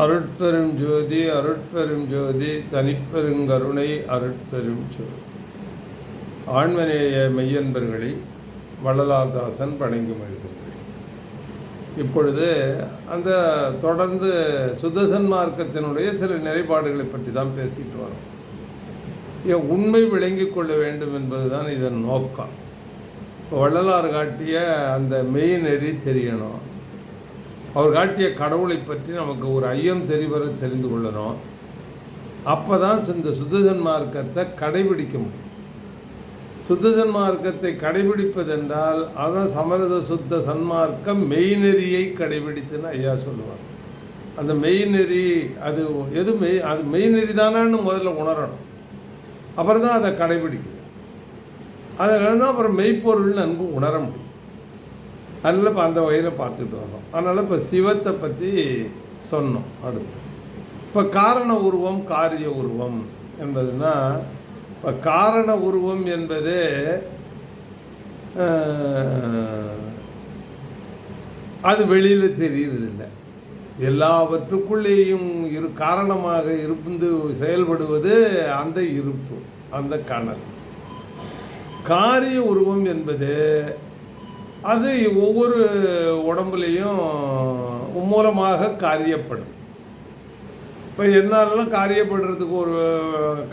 அருட்பெரும் ஜோதி அருட்பெரும் ஜோதி தனிப்பெருங்கருணை அருட்பெரும் ஜோதி. ஆண்மநேய மெய்யன்பர்களை வள்ளலார்தாசன் வணங்கி மகிழ்கின்றேன். இப்பொழுது அந்த தொடர்ந்து சுத்தசன் மார்க்கத்தினுடைய சில நிலைப்பாடுகளை பற்றி தான் பேசிட்டு வரோம். ஏன் உண்மை விளங்கிக் கொள்ள வேண்டும் என்பதுதான் இதன் நோக்கம். இப்போ வள்ளலார் காட்டிய அந்த மெய் நெறி தெரியணும். அவர் காட்டிய கடவுளை பற்றி நமக்கு ஒரு ஐயம் தெரிவர தெரிந்து கொள்ளணும். அப்போ தான் இந்த சுத்தசன் மார்க்கத்தை கடைபிடிக்க முடியும். சுத்தசன் மார்க்கத்தை கடைபிடிப்பதென்றால் அதான் சமரத சுத்த சன்மார்க்கம் மெய்நெறியை கடைபிடித்துன்னு ஐயா சொல்லுவார். அந்த மெய்நெறி அது எது மெய் அது மெய்நெறி தானான்னு முதல்ல உணரணும். அப்புறம் தான் அதை கடைபிடிக்கணும். அதை தான் அப்புறம் மெய்ப்பொருள் அன்பு உணர முடியும். அதனால் இப்போ அந்த வகையில் பார்த்துட்டு வரோம். அதனால் இப்போ சிவத்தை பற்றி சொன்னோம் அடுத்து. இப்போ காரண உருவம் காரிய உருவம் என்பதுனா இப்போ காரண உருவம் என்பது அது வெளியில் தெரியுறதில்லை. எல்லாவற்றுக்குள்ளேயும் இரு காரணமாக இருந்து செயல்படுவது அந்த இருப்பு அந்த கணல் காரிய உருவம் என்பது அது ஒவ்வொரு உடம்புலையும் மூலமாக காரியப்படும். இப்போ என்னாலலாம் காரியப்படுறதுக்கு ஒரு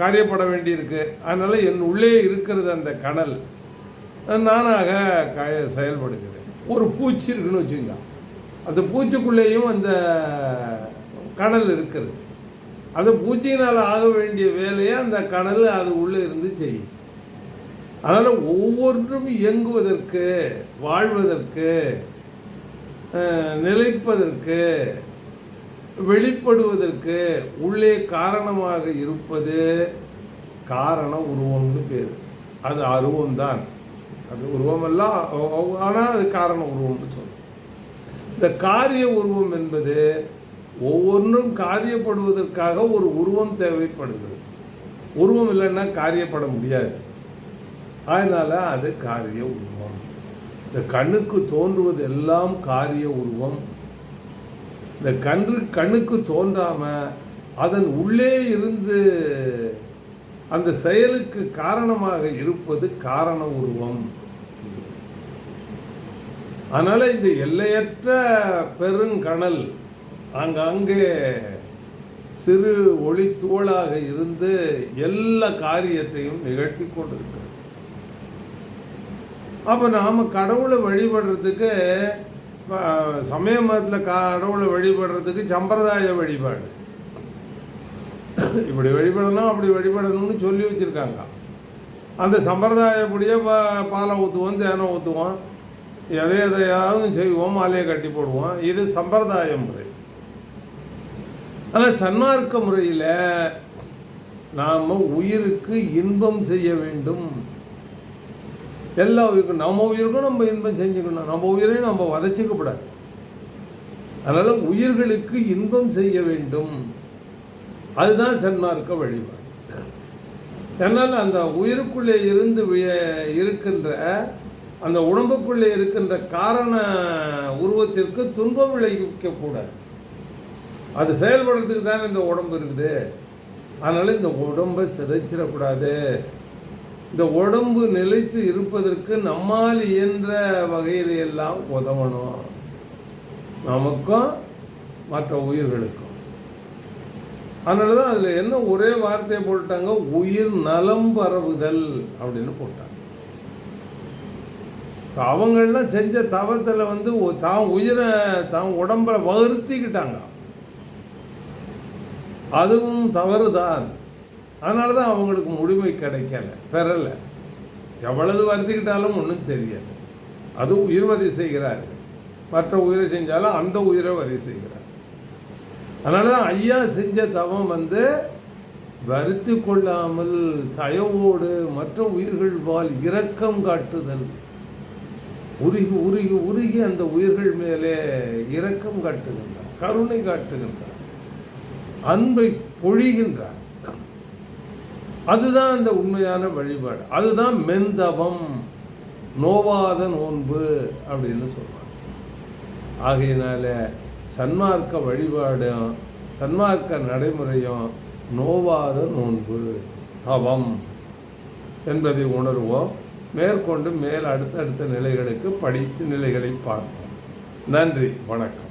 காரியப்பட வேண்டியிருக்கு. அதனால் என் உள்ளே இருக்கிறது அந்த கடல் நானாக காய செயல்படுகிறேன். ஒரு பூச்சி இருக்குன்னு வச்சுக்கோங்க. அந்த பூச்சிக்குள்ளேயும் அந்த கடல் இருக்கிறது. அந்த பூச்சியினால் ஆக வேண்டிய வேலையை அந்த கடல் அது உள்ளே இருந்து செய்யும். அதனால் ஒவ்வொன்றும் இயங்குவதற்கு வாழ்வதற்கு நிலைப்பதற்கு வெளிப்படுவதற்கு உள்ளே காரணமாக இருப்பது காரண உருவம்னு பேர். அது அருவம்தான் அது உருவமெல்லாம் ஆனால் அது காரண உருவம்னு சொல்லும் இந்த காரிய உருவம் என்பது ஒவ்வொன்றும் காரியப்படுவதற்காக ஒரு உருவம் தேவைப்படுகிறது. உருவம் இல்லைன்னா காரியப்பட முடியாது. அதனால் அது காரிய உருவம். இந்த கண்ணுக்கு தோன்றுவது எல்லாம் காரிய உருவம். இந்த கன்று கண்ணுக்கு தோன்றாமல் அதன் உள்ளே இருந்து அந்த செயலுக்கு காரணமாக இருப்பது காரண உருவம். அதனால் இந்த எல்லையற்ற பெருங்கணல் அங்கங்கே சிறு ஒளித்தோளாக இருந்து எல்லா காரியத்தையும் நிகழ்த்தி கொண்டிருக்கிறது. அப்போ நாம் கடவுளை வழிபடுறதுக்கு சமய மதத்தில் கடவுளை வழிபடுறதுக்கு சம்பிரதாய வழிபாடு. இப்படி வழிபடணும் அப்படி வழிபடணும்னு சொல்லி வச்சுருக்காங்க. அந்த சம்பிரதாயப்படியே பா பாலை ஊற்றுவோம் தேனை ஊற்றுவோம் எதை எதையாவது செய்வோம் மாலையை கட்டி போடுவோம். இது சம்பிரதாய முறை. ஆனால் சன்மார்க்க முறையில் நாம் உயிருக்கு இன்பம் செய்ய வேண்டும். எல்லா உயிருக்கும் நம்ம உயிருக்கும் நம்ம இன்பம் செஞ்சுக்கணும். நம்ம உயிரையும் நம்ம வதச்சிக்கக்கூடாது அதனால் உயிர்களுக்கு இன்பம் செய்ய வேண்டும். அதுதான் சன்மார்க்க வழிபாடு. அதனால் அந்த உயிருக்குள்ளே இருந்து இருக்கின்ற அந்த உடம்புக்குள்ளே இருக்கின்ற காரண உருவத்திற்கு துன்பம் விளைவிக்கக்கூடாது அது செயல்படுறதுக்கு தானே இந்த உடம்பு இருக்குது. அதனால் இந்த உடம்பை சிதைச்சிடக்கூடாது இந்த உடம்பு நிலைத்து இருப்பதற்கு நம்மால் இயன்ற வகையில் எல்லாம் உதவணும். நமக்கும் மற்ற உயிர்களுக்கும். அதனால தான் அதில் என்ன ஒரே வார்த்தையை போட்டுட்டாங்க? உயிர் நலம் பரவுதல் அப்படின்னு போட்டாங்க. இப்ப செஞ்ச தவத்தில் வந்து தான் உயிரை தான் உடம்பை வருத்திக்கிட்டாங்க அதுவும் தவறுதான். அதனால தான் அவங்களுக்கு முழுமை கிடைக்கல பெறலை. எவ்வளவு வருத்திக்கிட்டாலும் ஒன்றும் தெரியாது. அது உயிர் வரி செய்கிறார்கள் மற்ற உயிரை செஞ்சாலும் அந்த உயிரை வரி செய்கிறார். அதனால தான் ஐயா செஞ்ச தவம் வந்து வருத்தி கொள்ளாமல் தயவோடு மற்ற உயிர்கள் பால் இரக்கம் காட்டுதல். உருகி உருகி உருகி அந்த உயிர்கள் மேலே இரக்கம் காட்டுகின்றார் கருணை காட்டுகின்றார். அன்பை பொழிகின்றார். அதுதான் அந்த உண்மையான வழிபாடு. அதுதான் மென்தவம் நோவாத நோன்பு அப்படின்னு சொல்லுவாங்க. ஆகையினால சன்மார்க்க வழிபாடும் சன்மார்க்க நடைமுறையும் நோவாத நோன்பு தவம் என்பதை உணர்வோம். மேற்கொண்டு மேல் அடுத்தடுத்த நிலைகளுக்கு படித்து நிலைகளை பார்ப்போம். நன்றி வணக்கம்.